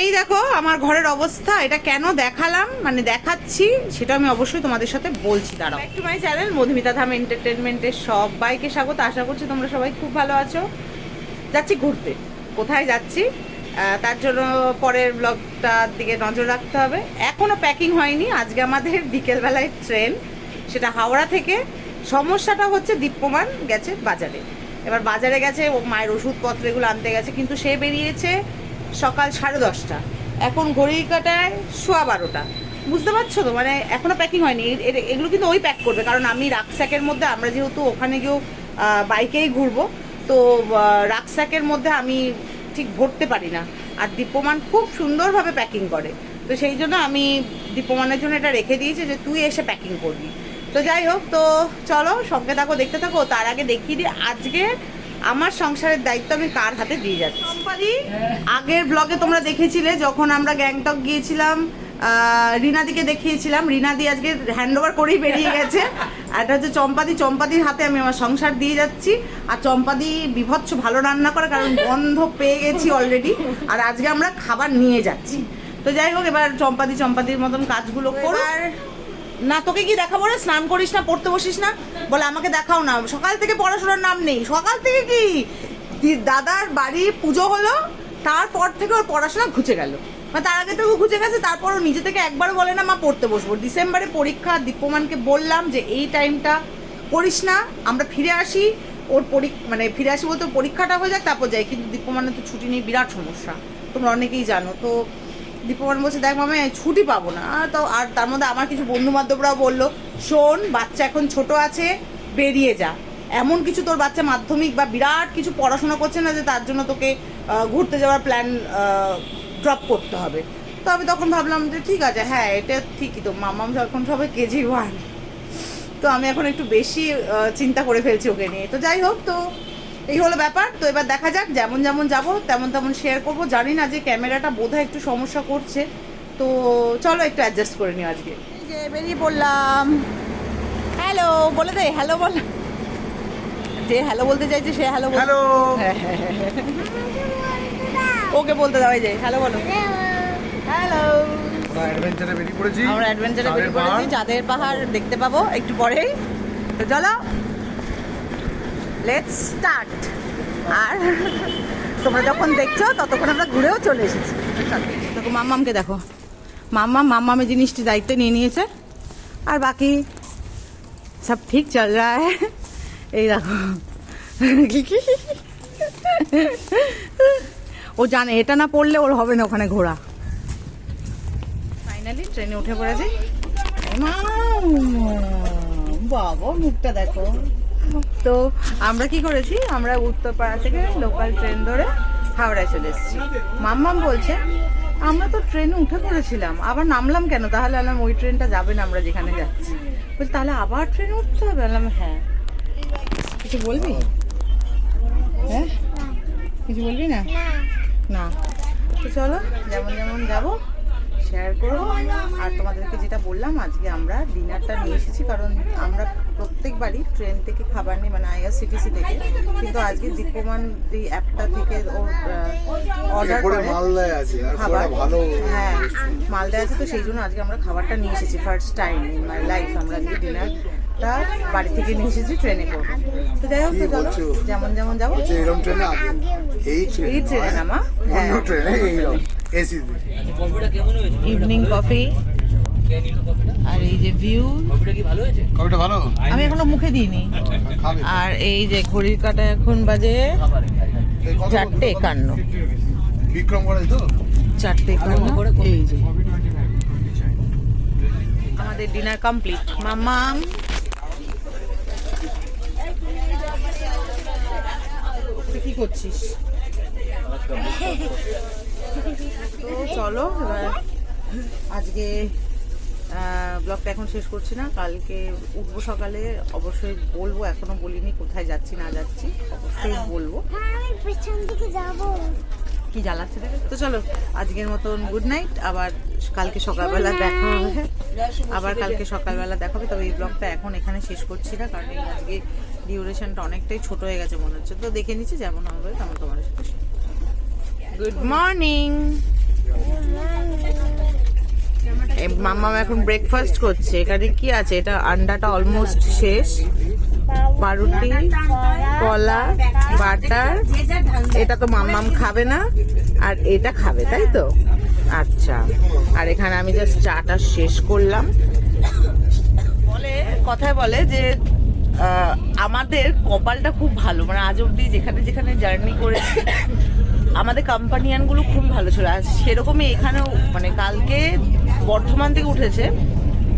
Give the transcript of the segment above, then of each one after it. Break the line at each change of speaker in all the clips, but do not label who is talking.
এই দেখো, আমার ঘরের অবস্থা, এটা কেন দেখালাম? মানে দেখাচ্ছি, সেটা আমি অবশ্যই তোমাদের সাথে বলছি, দাঁড়াও। একটু মাই চ্যানেল মধুমিতা ধাম এন্টারটেনমেন্টের সবাইকে স্বাগত, আশা করছি তোমরা সবাই খুব ভালো আছো। যাচ্ছি ঘুরতে, কোথায় যাচ্ছি? তার জন্য পরের ব্লগটার দিকে নজর রাখতে হবে। এখনও প্যাকিং হয়নি, আজকে আমাদের বিকেলবেলায় ট্রেন সেটা হাওড়া থেকে। সমস্যাটা হচ্ছে দীপ্যমান গেছে বাজারে। এবার বাজারে গেছে মায়ের ওষুধপত্র এগুলো আনতে গেছে, কিন্তু সে বেরিয়েছে সকাল সাড়ে দশটা। এখন ঘড়ির কাটায় সোয়া বারোটা। বুঝতে পারছ তো? মানে এখনও প্যাকিং হয়নি। এগুলো কিন্তু ওই প্যাক করবে। কারণ আমি রাকস্যাকের মধ্যে, আমরা যেহেতু ওখানে গিয়েও বাইকেই ঘুরবো, তো রাকস্যাকের মধ্যে আমি ঠিক ভরতে পারি না। আর দীপ্যমান খুব সুন্দরভাবে প্যাকিং করে। তো সেই জন্য আমি দীপ্যমানের জন্য এটা রেখে দিয়েছি যে তুই এসে প্যাকিং করবি। তো যাই হোক, তো চলো সঙ্গে থাকো, দেখতে থাকো। তার আগে দেখিয়ে দিই আজকে আমার সংসারের দায়িত্ব আমি কার হাতে দিয়ে যাচ্ছি? আগের ব্লগে তোমরা দেখেছিলে, যখন আমরা গ্যাংটক গিয়েছিলাম রিনাদিকে দেখিয়েছিলাম, রিনাদি আজকে হ্যান্ড ওভার করেই বেরিয়ে গেছে। এটা হচ্ছে চম্পাদি, চম্পাদির হাতে আমি আমার সংসার দিয়ে যাচ্ছি। আর চম্পাদি বিভৎস ভালো রান্না করে, কারণ গন্ধ পেয়ে গেছি অলরেডি আর আজকে আমরা খাবার নিয়ে যাচ্ছি। তো যাই হোক, এবার চম্পাদি, চম্পাদির মতন কাজগুলো করো আর না, তোকে কি দেখাবো রে? স্নান করিস না, পড়তে বসিস না? বলে, আমাকে দেখাও না। সকাল থেকে পড়াশোনার নাম নেই। সকাল থেকে কি? দাদার বাড়ি পুজো হলো, তারপর থেকে ওর পড়াশোনা ঘুচে গেল। মানে তার আগে থেকে ঘুচে গেছে, তারপর ও নিজে থেকে একবারও বলে না, মা, পড়তে বসবো। ডিসেম্বরে পরীক্ষা, দীপ্যমানকে বললাম যে, এই টাইমটা করিস না, আমরা ফিরে আসি। ওর পরীক্ষা মানে ফিরে আসি বলতে পরীক্ষাটা হয়ে যাক, তারপর যাই। কিন্তু দীপ্যমানের তো ছুটি নেই, বিরাট সমস্যা। তোমরা অনেকেই জানো। তো দীপমান বলছে, দেখ মামা, ছুটি পাবো না। তো, আর তার মধ্যে আমার কিছু বন্ধু বান্ধবরাও বলল, শোন, বাচ্চা এখন ছোট আছে, বেরিয়ে যা। এমন কিছু তোর বাচ্চা মাধ্যমিক বা বিরাট কিছু পড়াশোনা করছে না যে তার জন্য তোকে ঘুরতে যাওয়ার প্ল্যান ড্রপ করতে হবে। তো আমি তখন ভাবলাম যে, ঠিক আছে হ্যাঁ এটা ঠিকই তো, মামাম এখন সবাই কেজি ওয়ান তো আমি এখন একটু বেশি চিন্তা করে ফেলছি ওকে নিয়ে। তো যাই হোক, তো এই হলো ব্যাপার। তো এবার দেখা যাক যেমন যেমন যাব তেমন তেমন শেয়ার করব। জানি না যে ক্যামেরাটা বোধহয় একটু সমস্যা করছে। তো চলো একটু অ্যাডজাস্ট করে নিও আজকে। এই যে বেরিয়ে পড়লাম। হ্যালো বলে দে হ্যালো বল। যে হ্যালো বলতে চাইছে সে হ্যালো বল।
হ্যালো
ওকে বলতে দাও এই যে হ্যালো বলো। হ্যালো
আমরা অ্যাডভেঞ্চারে বেরিয়ে পড়েছি।
আমরা অ্যাডভেঞ্চারে
চাঁদের
বেরিয়ে পড়েছি
পাহাড়।
চাঁদের পাহাড় দেখতে পাবো একটু পরেই। তো চলো। লেটস স্টার্ট আর তোমরা যখন দেখছ, ততক্ষণ আমরা ঘুরেও চলে এসেছি। দেখো, মাম্মামকে দেখো। মাম্মাম, মাম্মামে জিনিসটি দায়িত্ব নিয়ে নিয়েছে। আর বাকি সব ঠিক চল রা হ্যায়। এই দেখো। ও জানে, এটা না পড়লে ওর হবে না ওখানে ঘোরা। ফাইনালি ট্রেনে উঠে পড়েছি। বাবা, মুখটা দেখো। তো আমরা কি করেছি? আমরা উত্তরপাড়া থেকে লোকাল ট্রেন ধরে হাওড়ায় চলে এসেছি। মাম্মাম বলছে আমরা তো ট্রেনে উঠে পড়েছিলাম আবার নামলাম কেন? তাহলে আলাম ওই ট্রেনটা যাবে না আমরা যেখানে যাচ্ছি। বলছি তাহলে আবার ট্রেন উঠতে হবে? আলাম হ্যাঁ। কিছু বলবি? হ্যাঁ? কিছু বলবি না? না। তো চলো যেমন যেমন যাব শেয়ার করব। আর তোমাদেরকে যেটা বললাম আজকে আমরা ডিনারটা নিয়ে এসেছি কারণ আমরা প্রত্যেকবারই ট্রেন থেকে খাবার নিই মানে আইআরসিটিসি থেকে। কিন্তু আজকে দীপ্যমান এই অ্যাপটা থেকে ও অর্ডার
করে মালদায়
খাবার।
ভালো
হ্যাঁ মালদা আছে তো সেই জন্য আজকে আমরা খাবারটা নিয়ে এসেছি first time in my life আমরা আজকে ডিনারটা বাড়ি থেকে নিয়ে এসেছি ট্রেনে করব। তো যাই হোক তো চলো
বলছো?
যেমন যেমন যাব।
যে এরকম ট্রেনে এই
এই ট্রেনে না মা হ্যাঁ।
ট্রেনে এসি
ইভিনিং কফি আর এই যে ভিউ
কবিটা ভালো
আমি এখনও মুখে দিইনি। আর এই যে ঘড়ির কাটা এখন বাজে চারটে একান্ন।
করে তো?
চারটে একান্ন। এই যে। আমাদের ডিনার কমপ্লিট মামাম কি করছিস? তো চলো আজকে ব্লগটা এখন শেষ করছি না। কালকে উঠবো সকালে। অবশ্যই বলব এখনও বলিনি কোথায় যাচ্ছি না যাচ্ছি। অবশ্যই বলব।
আমি পেছন দিকে
কি জ্বালাচ্ছে তো চলো আজকের মতন গুড নাইট আবার কালকে সকালবেলা দেখা হবে। আবার কালকে সকালবেলা দেখা হবে। তবে এই ব্লগটা এখন এখানে শেষ করছি না কারণ এই আজকে ডিউরেশনটা অনেকটাই ছোট হয়ে গেছে মনে হচ্ছে। তো দেখে নিচ্ছি যেমন হবে তেমন তোমাদের সাথে গুড মর্নিং মাম্মাম এখন ব্রেকফাস্ট করছে। এখানে কি আছে? এটা আন্ডাটা অলমোস্ট শেষ। পাউরুটি, কলা, বাটার। এটা তো মাম্মাম খাবে না, আর এটা খাবে, তাই তো? আচ্ছা। আর এখানে আমি জাস্ট চাটা শেষ করলাম। বলে, কথায় বলে যে আমাদের কপালটা খুব ভালো। মানে আজ অব্দি যেখানে যেখানে জার্নি করে, আমাদের কোম্পানিয়ানগুলো খুব ভালো ছিল। আর সেরকমই এখানেও মানে কালকে বর্ধমান থেকে উঠেছে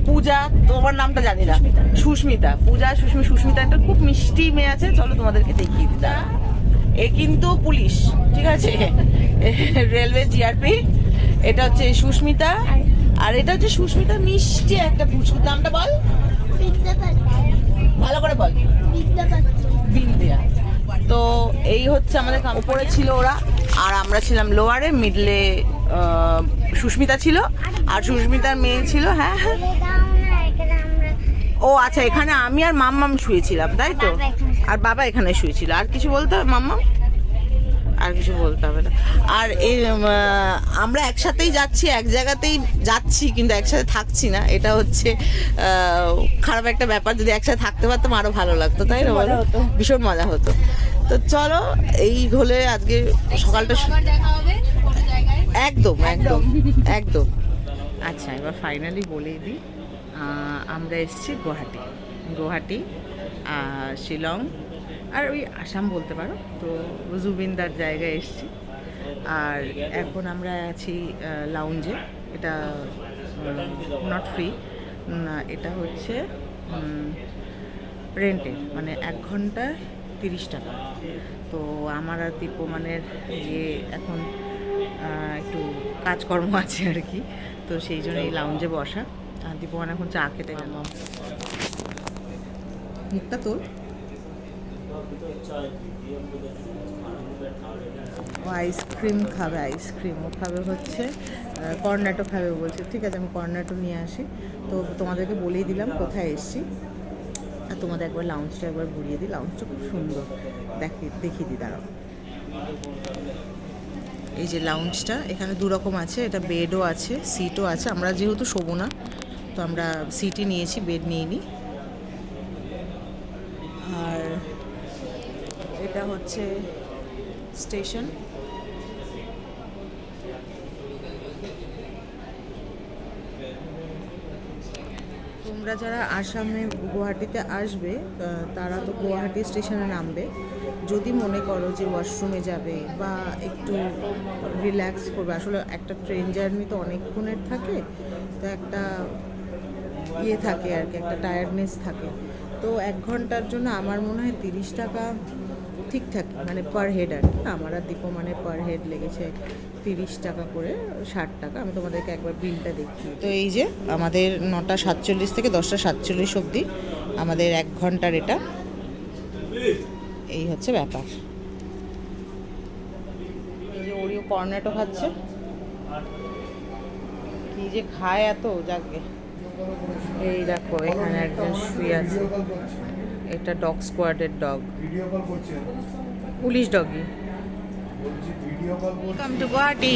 পূজা তোমার নামটা জানি না। সুস্মিতা। পূজা সুস্মি সুস্মিতা একটা খুব মিষ্টি মেয়ে আছে চলো তোমাদেরকে দেখিয়ে দিই। এ কিন্তু পুলিশ ঠিক আছে? রেলওয়ে জিআরপি এটা হচ্ছে সুস্মিতা। আর এটা হচ্ছে সুস্মিতা মিষ্টি একটা পুচকু নামটা বল? ভালো করে বল। বিন্দিয়া তো এই হচ্ছে আমাদের উপরে ছিল ওরা। আর আমরা ছিলাম লোয়ারে মিডলে সুস্মিতা ছিল আর সুস্মিতার মেয়ে ছিল হ্যাঁ হ্যাঁ। ও আচ্ছা এখানে আমি আর মাম্মাম শুয়েছিলাম তাই তো? আর বাবা এখানে শুয়েছিল। আর কিছু বলতে হবে মাম্মাম? আর কিছু বলতে হবে না। আর এই আমরা একসাথেই যাচ্ছি এক জায়গাতেই যাচ্ছি কিন্তু একসাথে থাকছি না। এটা হচ্ছে খারাপ একটা ব্যাপার। যদি একসাথে থাকতে পারতাম আরও ভালো লাগতো তাই না বলো? ভীষণ মজা হতো। তো চলো এই হলে আজকে সকালটা একদম একদম। একদম আচ্ছা এবার ফাইনালি বলেই দিই আমরা এসেছি গুয়াহাটি। গুয়াহাটি শিলং আর ওই আসাম বলতে পারো। তো জুবিনদার জায়গায় এসেছি। আর এখন আমরা আছি লাউঞ্জে এটা নট ফ্রি এটা হচ্ছে রেন্টের মানে এক ঘন্টায় তিরিশ টাকা। তো আমার আর দীপমানের যে এখন একটু কাজকর্ম আছে আর কি, তো সেই জন্য এই লাউঞ্জে বসা। আর দীপমান এখন চা খেতে গেল। মুখটা তোর ও আইসক্রিম খাবে, আইসক্রিম। ও খাবে হচ্ছে কর্নাটো খাবে বলছে। ঠিক আছে, আমি কর্নাটো নিয়ে আসি। তো তোমাদেরকে বলেই দিলাম কোথায় এসছি। আর তোমাদের একবার লাউঞ্জটা একবার ঘুরিয়ে দিই। লাউঞ্জটা খুব সুন্দর। দেখি, দেখিয়ে দিই, দাঁড়াও। এই যে লাউঞ্জটা এখানে দু রকম আছে। এটা বেডও আছে সিটও আছে। আমরা যেহেতু শোবো না, তো আমরা সিটই নিয়েছি বেড নিইনি আর এটা হচ্ছে স্টেশন তোমরা যারা আসামে গুয়াহাটিতে আসবে তারা তো গুয়াহাটি স্টেশনে নামবে। যদি মনে করো যে ওয়াশরুমে যাবে বা একটু রিল্যাক্স করবে, আসলে একটা ট্রেন জার্নি তো অনেকক্ষণের থাকে, তো একটা ইয়ে থাকে আর কি, একটা টায়ার্ডনেস থাকে। তো এক ঘণ্টার জন্য আমার মনে হয় তিরিশ টাকা ঠিকঠাক মানে পার হেড আর কি। আমার আর দীপো মানে পার হেড লেগেছে তিরিশ টাকা করে, ষাট টাকা। আমি তোমাদেরকে একবার বিলটা দেখি তো এই যে আমাদের নটা সাতচল্লিশ থেকে দশটা সাতচল্লিশ অবধি আমাদের এক ঘণ্টার এটা। এই হচ্ছে ব্যাপার। এই যে ওরিও কর্নেটো খাচ্ছে। কি যে খায় এত, যাকে। এই দেখো, এখানে একজন শুয়ে আছে। এটা ডগ স্কোয়াডের ডগ। পুলিশ ডগই। ওয়েলকাম টু গুয়াহাটি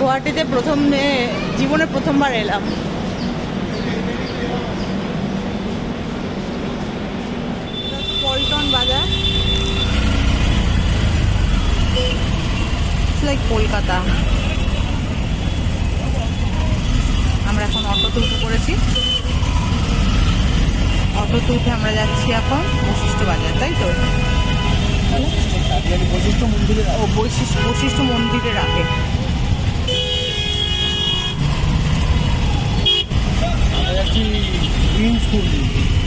গুয়াহাটিতে প্রথম জীবনে প্রথমবার এলাম। পল্টন বাজার। লাইক কলকাতা আমরা এখন অটোতে উঠে পড়েছি। অটোতে উঠে আমরা যাচ্ছি এখন বশিষ্ঠ বাজার তাই তো?
বৈশিষ্ট্য মন্দিরে
ও বৈশিষ্ট্য বশিষ্ঠ মন্দিরে রাখে
green school.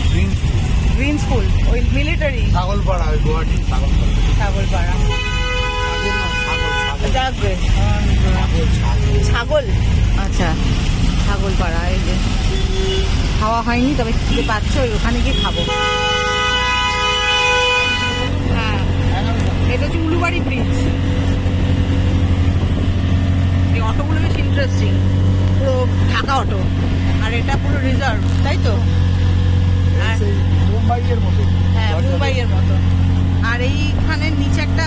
Green school.
Green school ওই মিলিটারি।
ছাগলপাড়া ওই গুয়াহাটি ছাগলপাড়া
ছাগলপাড়া
ছাগল ছাগল।
আচ্ছা। খাওয়া হয়নি তবে খেতে পাচ্ছ ওখানে গিয়ে খাব। হ্যাঁ এটা হচ্ছে উলুবাড়ি ব্রিজ এই অটোগুলো বেশ ইন্টারেস্টিং পুরো ঢাকা অটো আর এটা পুরো রিজার্ভ তাই তো?
মুম্বাইয়ের মতো।
হ্যাঁ মুম্বাইয়ের মতো। আর এইখানে নিচে একটা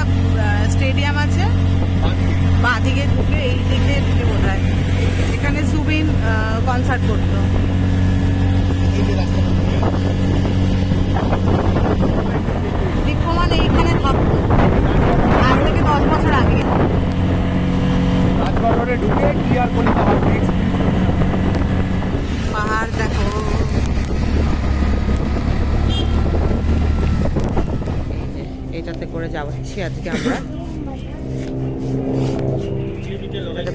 স্টেডিয়াম আছে। বাঁদিকে ঢুকে এই দিকে ঢুকে বোধ হয় এখানে সুবিন কনসার্ট করতো। বিক্ষমান এইখানে থাকতো আজ থেকে দশ বছর আগে।
রাজবাড়ি ঢুকে টিআর কলি পাহাড়
পাহাড় দেখো। এই করে যাচ্ছি আজকে আমরা।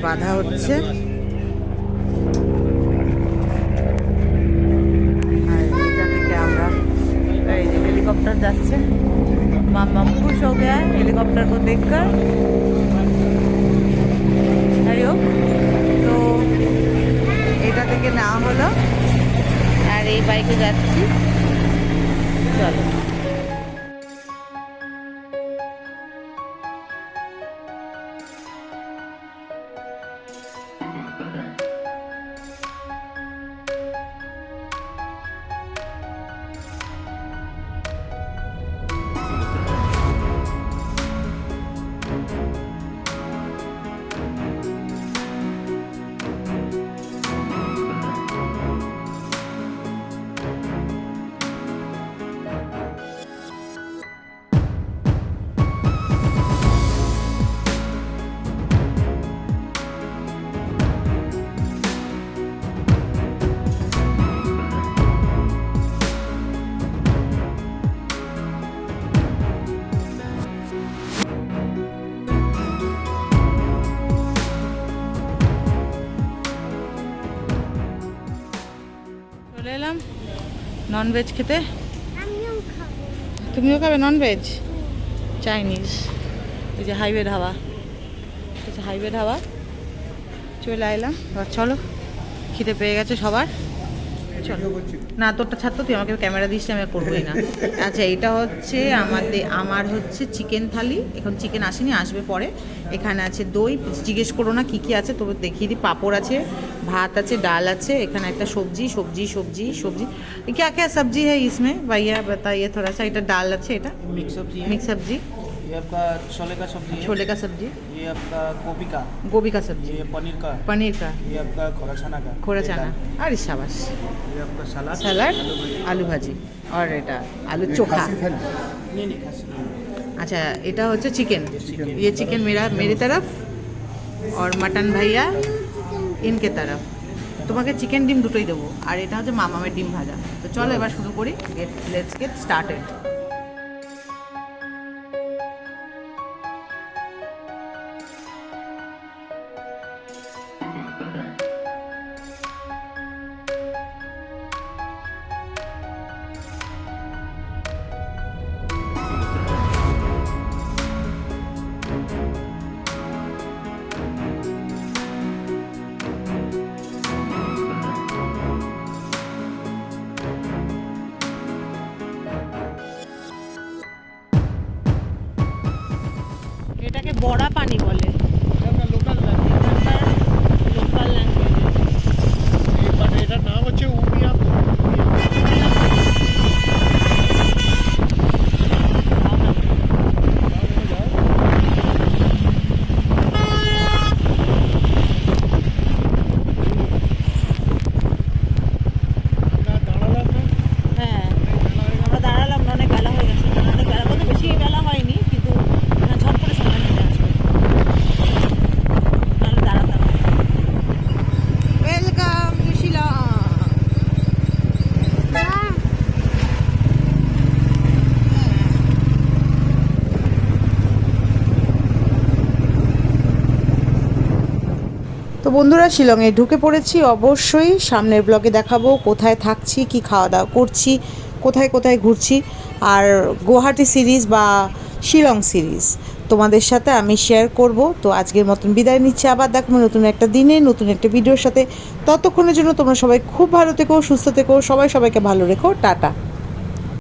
বাধা হচ্ছে আর এটা থেকে আমরা এই যে হেলিকপ্টার যাচ্ছে मामा खुश हो गया है हेलीकॉप्टर को देखकर যাই হোক তো এটা থেকে নেওয়া হলো আর এই বাইকে যাচ্ছি চলো চলে ননভেজ খেতে? তুমিও খাবে ননভেজ চাইনিজ এই যে হাইওয়ে ধাবা হাইওয়ে ধাবা চলে এলাম এবার চলো খিদে পেয়ে গেছে সবার। চলো। না তোরটা ছাড়তো তুই আমাকে ক্যামেরা দিস আমি আর করবোই না আচ্ছা এটা হচ্ছে আমাদের আমার হচ্ছে চিকেন থালি এখন চিকেন আসেনি আসবে পরে এখানে আছে দই জিজ্ঞেস করো না কী কী আছে তবে দেখিয়ে দিই পাঁপড় আছে ভাত আছে ডাল আছে এখানে একটা সবজি সবজি সবজি সবজি क्या क्या सब्जी है इसमें भैया बताइए थोड़ा सा এটা ডাল আছে এটা
मिक्स सब्जी है
मिक्स सब्जी
ये आपका छोले का सब्जी है
छोले का सब्जी
ये आपका गोभी का
गोभी का सब्जी
ये पनीर का
पनीर का
ये आपका खोरा चना का
खोड़ा
ये
चाना
दाल।
अरे शाबाश
ये आपका सलाद
सैलाड
आलू भाजी।
आलू भाजी और এটা আলু চোখা
খাসি থালি
नहीं नहीं खासी नहीं।
अच्छा এটা হচ্ছে চিকেন
chicken।
ये चिकन मेरा मेरी तरफ और मटन भैया इनके तरफ তোমাকে চিকেন ডিম দুটোই দেবো আর এটা হচ্ছে মামামের ডিম ভাজা তো চলো এবার শুরু করি গেট লেটস গেট স্টার্টেড বন্ধুরা, শিলংয়ে ঢুকে পড়েছি। অবশ্যই সামনের ব্লগে দেখাবো কোথায় থাকছি, কি খাওয়া দাওয়া করছি, কোথায় কোথায় ঘুরছি। আর গুয়াহাটি সিরিজ বা শিলং সিরিজ তোমাদের সাথে আমি শেয়ার করব। তো আজকের মতন বিদায় নিচ্ছি। আবার দেখব নতুন একটা দিনে, নতুন একটা ভিডিওর সাথে। ততক্ষণের জন্য তোমরা সবাই খুব ভালো থেকো, সুস্থ থেকো, সবাই সবাইকে ভালো রেখো। টাটা।